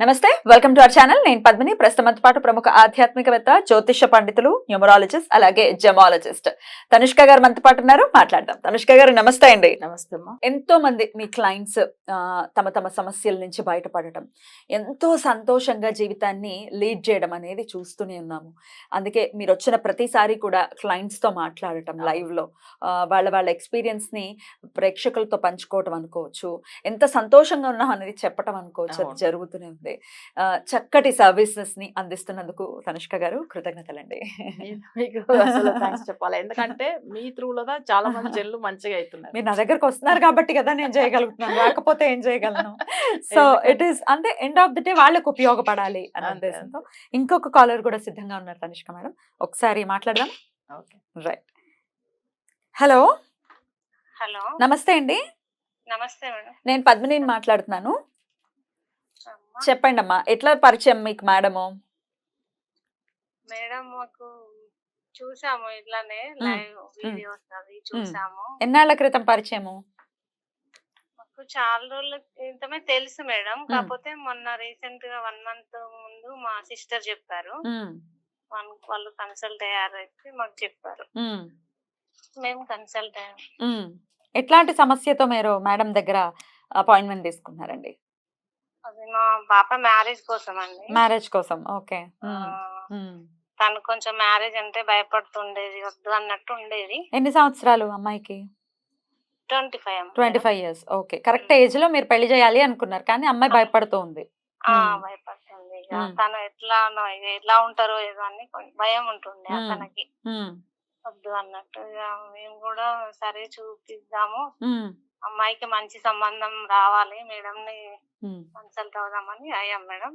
నమస్తే welcome to our channel నేను పద్మిని. ప్రస్తుతంతో పాటు ప్రముఖ ఆధ్యాత్మికవేత్త జ్యోతిష పండితులు న్యూమరాలజిస్ట్ అలాగే జమాలజిస్ట్. తనుష్క గారు మనతో పాటు ఉన్నారు. మాట్లాడదాం. తనుష్క గారు నమస్తే అండి. నమస్తే అమ్మా. ఎంతో మంది మీ క్లయింట్స్ తమ తమ సమస్యల నుంచి బయటపడటం ఎంతో సంతోషంగా జీవితాన్ని లీడ్ చేయడం అనేది చూస్తూనే ఉన్నాము. అందుకే మీరు వచ్చిన ప్రతిసారి కూడా clients తో మాట్లాడటం live లో. వాళ్ళ వాళ్ళ experience ని ప్రేక్షకులతో పంచుకోవటం అనుకోవచ్చు. ఎంత సంతోషంగా ఉన్నాం అనేది చెప్పటం అనుకోవచ్చు. అది. జరుగుతూనే ఉంది. ఆ, చక్కటి సర్వీసెస్ని అందిస్తున్నందుకు తనుష్క గారు కృతజ్ఞతలండి. మీకు చెప్పాలి. ఎందుకంటే మీ త్రూలో చాలా మంది జల్లు మంచిగా అవుతున్నారు మీరు నా దగ్గరకు వస్తున్నారు కాబట్టి కదా నేను చేయగలుగుతున్నాను. రాకపోతే ఏం చేయగలను? సో ఇట్ ఈస్ అంటే ఎండ్ ఆఫ్ ది డే వాళ్ళకు ఉపయోగపడాలి అనే ఉద్దేశంతో ఇంకొక కాలర్ కూడా సిద్ధంగా ఉన్నారు తనిష్క మేడం. ఒకసారి మాట్లాడదాం. ఓకే. రైట్ హలో హలో నమస్తే అండి. నమస్తే మేడం. నేను పద్మిని మాట్లాడుతున్నాను. చెప్పండి అమ్మా ఎట్లా పరిచయం మీకు మేడము? మేడం మాకు చూసాము ఇట్లానే లైవ్ వీడియోస్ అవి చూసాము. ఎన్నాళ్ళ క్రితం పరిచయము? మాకు చాలా రోజుల క్రితమే తెలుసు మేడం. కాకపోతే మొన్న రీసెంట్గా వన్ మంత్ ముందు మా సిస్టర్ చెప్పారు. వాళ్ళు కన్సల్ట్ అయ్యారైతే మాకు చెప్పారు. మేము కన్సల్ట్ అయ్యాం. ఎట్లాంటి సమస్యతో మీరు మేడం దగ్గర అపాయింట్మెంట్ తీసుకున్నారండి? మా పాప మ్యారేజ్ కోసం అండి మ్యారేజ్ కోసం. ఓకే. తను కొంచెం మ్యారేజ్ అంటే భయపడుతుండేది వద్దు అన్నట్టు ఉండేది. ఎన్ని సంవత్సరాలు అమ్మాయికి? Twenty five twenty five years. Okay. Correct ఏజ్లో మీరు పెళ్ళి చేయాలి అనుకున్నారు కానీ అమ్మాయి భయపడుతూ ఉంది. భయపడుతుంది. తను ఎట్లా ఎట్లా ఉంటారో ఏదో అని భయం ఉంటుంది. తనకి వద్దు అన్నట్టు ఇక మేము కూడా సరే చూపిద్దాము. అమ్మాయికి మంచి సంబంధం రావాలి మేడం ని కన్సల్ట్ అవుదామని అయ్యాం మేడం.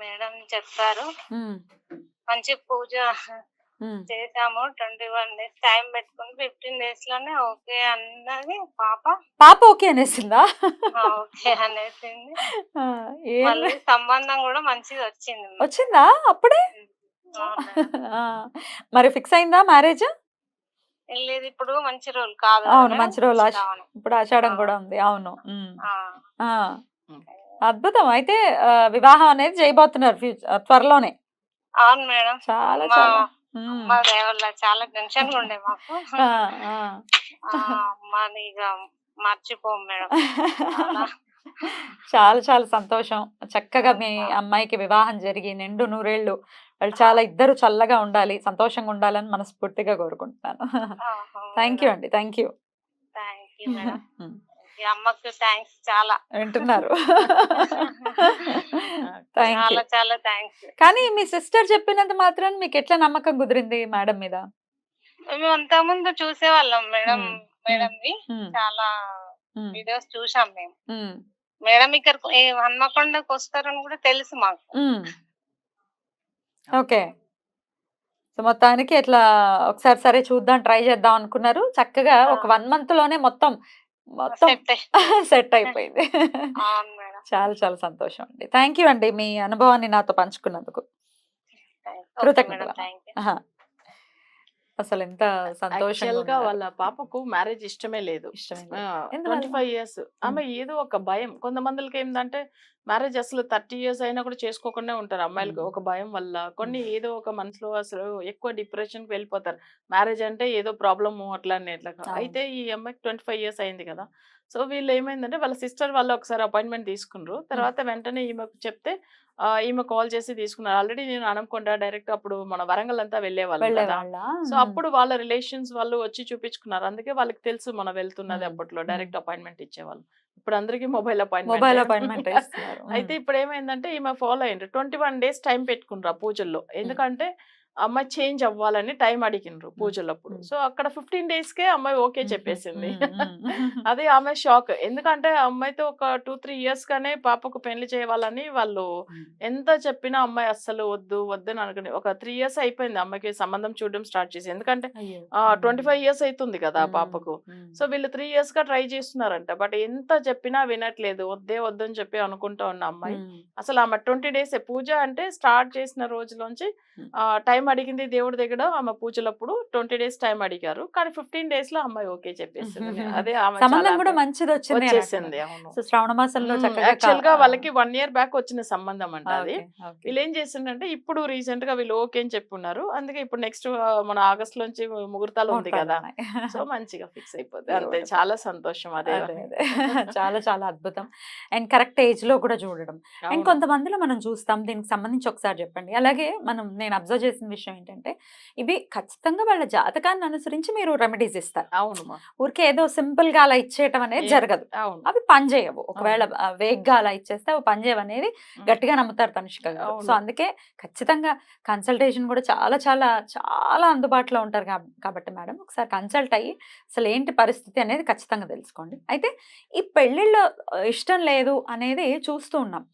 మేడం చెప్పారు. ఉమ్, మంచి పూజ. చేసాము ట్వంటీ వన్ డేస్ టైం పెట్టుకుని ఫిఫ్టీన్ డేస్లోనే ఓకే అన్నది పాప. పాప ఓకే అనేసిందా? ఓకే అనేసింది. మళ్ళీ సంబంధం కూడా మంచిగా వచ్చింది. వచ్చిందా అప్పుడే? మరి ఫిక్స్ అయిందా మ్యారేజ్? లేదు ఇప్పుడు మంచి రోజులు కాదు అవును. మంచి రోజులు అవును. ఇప్పుడు ఆషాఢం. కూడా ఉంది అవును. అద్భుతం అయితే వివాహం అనేది చేయబోతున్నారు ఫ్యూచర్ త్వరలోనే అవును మేడం చాలా చాలా ఉమ్. మా దేవల్ల చాలా టెన్షన్ ఉండే మాకు ఇక మర్చిపోం మేడం చాలా. చాలా సంతోషం చక్కగా మీ. అమ్మాయికి వివాహం జరిగి నిండు నూరేళ్ళు వాళ్ళు చాలా ఇద్దరు చల్లగా ఉండాలి సంతోషంగా ఉండాలని మనస్ఫూర్తిగా కోరుకుంటున్నాను. థ్యాంక్ యూ అండి థ్యాంక్ యూ ఈ అమ్మకు థ్యాంక్స్ చాలా. వింటున్నారు. చాలా చాలా థ్యాంక్స్ కానీ మీ సిస్టర్ చెప్పినంత మాత్రం మీకు ఎట్లా నమ్మకం కుదిరింది మేడం మీద? మేము అంత ముందు చూసేవాళ్ళం మేడం. మేడం ది ఉమ్, చాలా వీడియోస్ చూసాం మేము. మేడం ఇక్కడ హన్మకొండకు వస్తారని కూడా తెలుసు మాకు. ఓకే. సో మొత్తానికి ఇట్లా ఒకసారి సరే చూద్దాం ట్రై చేద్దాం అనుకున్నారు. చక్కగా ఒక వన్ మంత్లోనే మొత్తం మొత్తం సెట్ అయిపోయింది. చాలా చాలా సంతోషం అండి. థ్యాంక్ యూ అండి మీ అనుభవాన్ని నాతో పంచుకున్నందుకు. కృతజ్ఞతలు. అసలు ఎంత సంతోషంగా. వాళ్ళ పాపకు మ్యారేజ్ ఇష్టమే లేదు. ఇష్టమే లేదు. ఎందువల్ల? Twenty five years. ఆమె ఏదో ఒక భయం. కొంతమందికి ఏంటంటే మ్యారేజ్ అసలు థర్టీ ఇయర్స్ అయినా కూడా చేసుకోకుండా ఉంటారు అమ్మాయిలకి మ్మ్. ఒక భయం వల్ల. కొన్ని ఏదో ఒక మనసులో అసలు ఎక్కువ డిప్రెషన్కి వెళ్ళిపోతారు. మ్యారేజ్ అంటే ఏదో ప్రాబ్లమ్ అట్లా అని ఇట్లా. అయితే ఈ అమ్మాయికి ట్వంటీ ఫైవ్ ఇయర్స్ అయింది కదా! సో వీళ్ళు ఏమైందంటే వాళ్ళ సిస్టర్ వాళ్ళు ఒకసారి అపాయింట్మెంట్ తీసుకున్నారు. తర్వాత వెంటనే ఈమెకు చెప్తే ఈమె కాల్ చేసి తీసుకున్నారు. ఆల్రెడీ నేను అనకుండా డైరెక్ట్ అప్పుడు మన వరంగల్ అంతా వెళ్ళేవాళ్ళం సో అప్పుడు వాళ్ళ రిలేషన్స్ వాళ్ళు వచ్చి చూపించుకున్నారు. అందుకే వాళ్ళకి తెలుసు మనం వెళ్తున్నది. అప్పట్లో డైరెక్ట్ అపాయింట్మెంట్ ఇచ్చేవాళ్ళు. ఇప్పుడు అందరికి మొబైల్ అపాయింట్మెంట్ మొబైల్ అపాయింట్మెంట్ అయితే ఇప్పుడు ఏమైందంటే ఈమె ఫాలో అయ్యిండ్రు. ట్వంటీ వన్ డేస్ టైం పెట్టుకున్నారు ఆ పూజల్లో. ఎందుకంటే అమ్మాయి చేంజ్ అవ్వాలని టైం అడిగినరు పూజలప్పుడు. సో అక్కడ ఫిఫ్టీన్ డేస్ కే అమ్మాయి ఓకే చెప్పేసింది. అదే ఆమె షాక్. ఎందుకంటే అమ్మాయితో ఒక టూ త్రీ ఇయర్స్ గానే పాపకు పెళ్ళి చేయాలని వాళ్ళు ఎంత చెప్పినా అమ్మాయి అస్సలు వద్దు వద్దు అని అనుకుని ఒక త్రీ ఇయర్స్ అయిపోయింది అమ్మాయికి సంబంధం చూడడం స్టార్ట్ చేసి. ఎందుకంటే. ట్వంటీ ఫైవ్ ఇయర్స్ అవుతుంది కదా పాపకు. సో వీళ్ళు త్రీ ఇయర్స్గా ట్రై చేస్తున్నారంట. బట్ ఎంత చెప్పినా వినట్లేదు. వద్దే వద్దని చెప్పి అనుకుంటా ఉన్న అమ్మాయి. మ్మ్. అసలు ఆమె ట్వంటీ డేస్ పూజ అంటే స్టార్ట్ చేసిన రోజులోంచి Hmm. టైం అడిగింది దేవుడి దగ్గర ఆమె పూజలప్పుడు ట్వంటీ డేస్ టైం అడిగారు. కానీ ఫిఫ్టీన్ డేస్లో అమ్మాయి ఓకే చెప్పేసింది. అదే సంబంధం కూడా మంచిది వచ్చింది వచ్చేసింది శ్రావణ మాసంలో యాక్చువల్గా వాళ్ళకి వన్ ఇయర్ బ్యాక్ వచ్చిన సంబంధం అంట అది. వీళ్ళు ఏం చేసిండంటే ఇప్పుడు రీసెంట్గా వీళ్ళు ఓకే అని చెప్పున్నారు. అందుకే ఇప్పుడు నెక్స్ట్ మన ఆగస్ట్ లోంచి ముహూర్తాలు ఉంది కదా. సో మంచిగా ఫిక్స్ అయిపోతుంది అంతే. చాలా సంతోషం అదే. చాలా చాలా అద్భుతం. అండ్ కరెక్ట్ ఏజ్లో కూడా చూడడం. అండ్. కొంతమందిలో మనం చూస్తాం. దీనికి సంబంధించి ఒకసారి చెప్పండి. అలాగే మనం నేను అబ్జర్వ్ చేసిన విషయం ఏంటంటే ఇవి ఖచ్చితంగా వాళ్ళ జాతకాన్ని అనుసరించి మీరు రెమెడీస్ ఇస్తారు. అవును. ఊరికే ఏదో సింపుల్గా అలా ఇచ్చేయటం అనేది జరగదు. అవును. అవి పనిచేయవు ఒకవేళ వేగ్గా అలా ఇచ్చేస్తే అవి పనిచేయవు అనేది. గట్టిగా నమ్ముతారు తనుష్క. సో అందుకే ఖచ్చితంగా కన్సల్టేషన్ కూడా చాలా చాలా చాలా అందుబాటులో ఉంటారు కాబ- కాబట్టి మేడం ఒకసారి కన్సల్ట్ అయ్యి అసలు ఏంటి పరిస్థితి అనేది ఖచ్చితంగా తెలుసుకోండి. అయితే ఈ పెళ్ళిళ్ళు ఇష్టం లేదు అనేది చూస్తూ ఉన్నాం.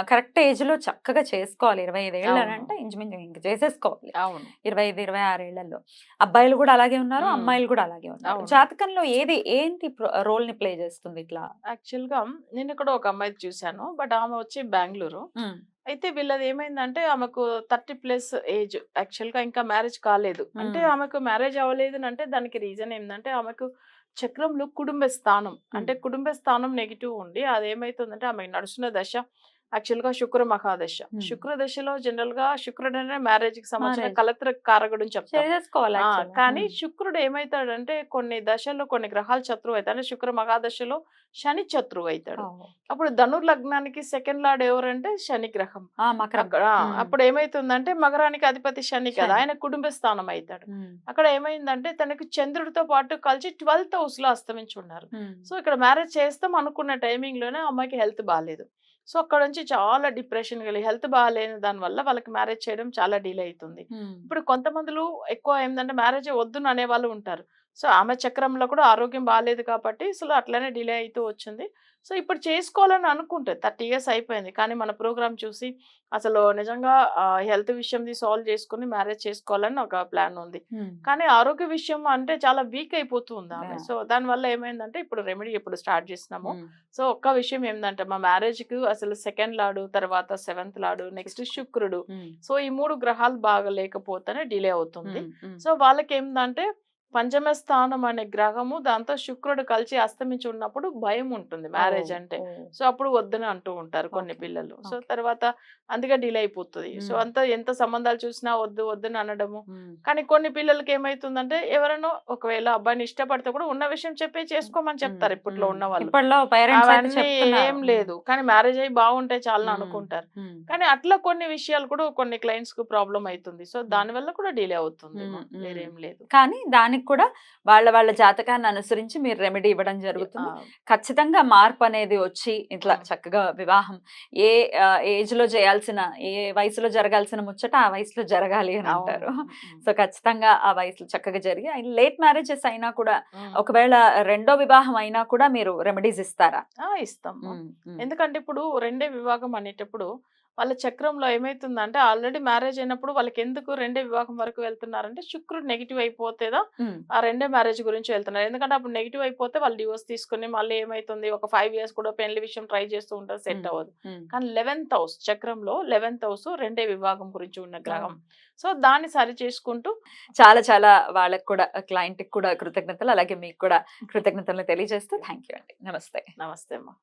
కరెక్ట్ ఏజ్లో చక్కగా చేసుకోవాలి. ఇరవై ఐదు ఏళ్ళు అని. అంటే ఇంచుమించు ఇంక చేసేసుకోవాలి. అవును. ఇరవై ఐదు ఇరవై ఆరు ఏళ్ళలో. అబ్బాయిలు కూడా అలాగే ఉన్నారు మ్మ్. అమ్మాయిలు కూడా అలాగే ఉన్నారు. జాతకంలో ఏది ఏంటి రోల్ని ప్లే చేస్తుంది ఇట్లా? యాక్చువల్గా నేను ఇక్కడ ఒక అమ్మాయి చూశాను బట్ ఆమె వచ్చి బెంగళూరు. అయితే వీళ్ళది ఏమైందంటే ఆమెకు థర్టీ ప్లస్ ఏజ్ యాక్చువల్గా ఇంకా మ్యారేజ్ కాలేదు. అంటే. ఆమెకు మ్యారేజ్ అవ్వలేదు అంటే దానికి రీజన్ ఏంటంటే ఆమెకు చక్రంలో కుటుంబ స్థానం. అంటే కుటుంబ స్థానం నెగిటివ్ ఉండి అదేమైతుందంటే ఆమెకు నడుస్తున్న దశ యాక్చువల్గా శుక్ర మహాదశ. శుక్ర దశలో జనరల్గా శుక్రుడు అనే మ్యారేజ్కి సంబంధించిన. కలత్ర కారకుడు అని చెప్తాం. కానీ. శుక్రుడు ఏమైతాడంటే కొన్ని దశల్లో కొన్ని గ్రహాలు శత్రువు అవుతాడు అంటే శుక్ర మహాదశలో శని శత్రువు అవుతాడు. అప్పుడు ధనుర్ లగ్నానికి సెకండ్ లార్డ్ ఎవరంటే శని గ్రహం. అప్పుడు ఏమైతుందంటే మకరానికి అధిపతి శని కదా. ఆయన కుటుంబ స్థానం అవుతాడు. అక్కడ ఏమైందంటే తనకు చంద్రుడితో పాటు కలిసి ట్వెల్త్ హౌస్లో అస్తమించి ఉన్నారు. సో ఇక్కడ మ్యారేజ్ చేస్తాం అనుకున్న టైమింగ్లోనే అమ్మాయికి హెల్త్ బాగాలేదు సో అక్కడ నుంచి చాలా డిప్రెషన్ కలిగి హెల్త్ బాగాలేని దాని వల్ల వాళ్ళకి మ్యారేజ్ చేయడం చాలా డిలే అవుతుంది. ఇప్పుడు కొంతమందిలో ఎక్కువ ఏంటంటే మ్యారేజ్ వద్దును అనే వాళ్ళు ఉంటారు. సో ఆమె చక్రంలో కూడా ఆరోగ్యం బాగాలేదు కాబట్టి అసలు అట్లనే డిలే అవుతూ వచ్చింది. సో ఇప్పుడు చేసుకోవాలని అనుకుంటే థర్టీ ఇయర్స్ అయిపోయింది కానీ మన ప్రోగ్రామ్ చూసి అసలు నిజంగా హెల్త్ విషయంది సాల్వ్ చేసుకుని మ్యారేజ్ చేసుకోవాలని ఒక ప్లాన్ ఉంది. కానీ ఆరోగ్య విషయం అంటే చాలా వీక్ అయిపోతుంది ఆమె. సో దానివల్ల ఏమైందంటే ఇప్పుడు రెమెడీ ఇప్పుడు స్టార్ట్ చేసినాము. సో ఒక్క విషయం ఏంటంటే మా మ్యారేజ్కి అసలు సెకండ్ లాడు తర్వాత సెవెంత్ లాడు నెక్స్ట్ శుక్రుడు. సో ఈ మూడు గ్రహాలు బాగా లేకపోతేనే డిలే అవుతుంది. సో వాళ్ళకి ఏంటంటే పంచమ స్థానం అనే గ్రహము దాంతో శుక్రుడు కలిసి అస్తమించి ఉన్నప్పుడు భయం ఉంటుంది మ్యారేజ్ అంటే. సో అప్పుడు వద్దని అంటూ ఉంటారు కొన్ని. పిల్లలు సో. తర్వాత అందుకే డిలే అయిపోతుంది సో. అంతా ఎంత సంబంధాలు చూసినా వద్దు వద్దని అనడము. కానీ కొన్ని పిల్లలకి ఏమైతుందంటే ఎవరైనా ఒకవేళ అబ్బాయిని ఇష్టపడితే కూడా ఉన్న విషయం చెప్పే చేసుకోమని చెప్తారు. ఇప్పట్లో. ఉన్న వాళ్ళు. ఏం లేదు కానీ మ్యారేజ్ అయ్యి బాగుంటే చాలా. అనుకుంటారు. కానీ అట్లా కొన్ని విషయాలు కూడా కొన్ని క్లయింట్స్కు ప్రాబ్లం అవుతుంది సో దాని వల్ల కూడా డిలే అవుతుంది. వేరేం లేదు కానీ దానికి కూడా వాళ్ళ వాళ్ళ జాతకాన్ని అనుసరించి మీరు రెమెడీ ఇవ్వడం జరుగుతుంది ఖచ్చితంగా మార్పు అనేది వచ్చి ఇట్లా. చక్కగా వివాహం ఏ ఏజ్లో చేయాల్సిన ఏ వయసులో జరగాల్సిన ముచ్చట ఆ వయసులో జరగాలి అని. అంటారు. సో ఖచ్చితంగా ఆ వయసులో చక్కగా జరిగి లేట్ మ్యారేజెస్ అయినా కూడా. ఒకవేళ రెండో వివాహం అయినా కూడా మీరు రెమెడీస్ ఇస్తారా ఇస్తాం. ఎందుకంటే ఇప్పుడు రెండే వివాహం అనేటప్పుడు వాళ్ళ చక్రంలో ఏమైతుందంటే ఆల్రెడీ మ్యారేజ్ అయినప్పుడు వాళ్ళకి ఎందుకు రెండే వివాహం వరకు వెళ్తున్నారంటే శుక్రుడు నెగిటివ్ అయిపోతేదా. ఆ రెండే మ్యారేజ్ గురించి వెళ్తున్నారు. ఎందుకంటే అప్పుడు నెగిటివ్ అయిపోతే వాళ్ళు డివోర్స్ తీసుకుని మళ్ళీ ఏమైతుంది? ఒక ఫైవ్ ఇయర్స్ కూడా పెళ్ళి విషయం ట్రై చేస్తూ ఉంటారు సెట్. అవ్వదు. కానీ లెవెన్త్ హౌస్ చక్రంలో లెవెన్త్ హౌస్ రెండే వివాహం గురించి ఉన్న గ్రహం. సో దాన్ని సరి చేసుకుంటూ చాలా చాలా వాళ్ళకి కూడా క్లయింట్కి కూడా కృతజ్ఞతలు అలాగే మీకు కూడా కృతజ్ఞతలు తెలియజేస్తూ థ్యాంక్ యూ అండి. నమస్తే. నమస్తే అమ్మా.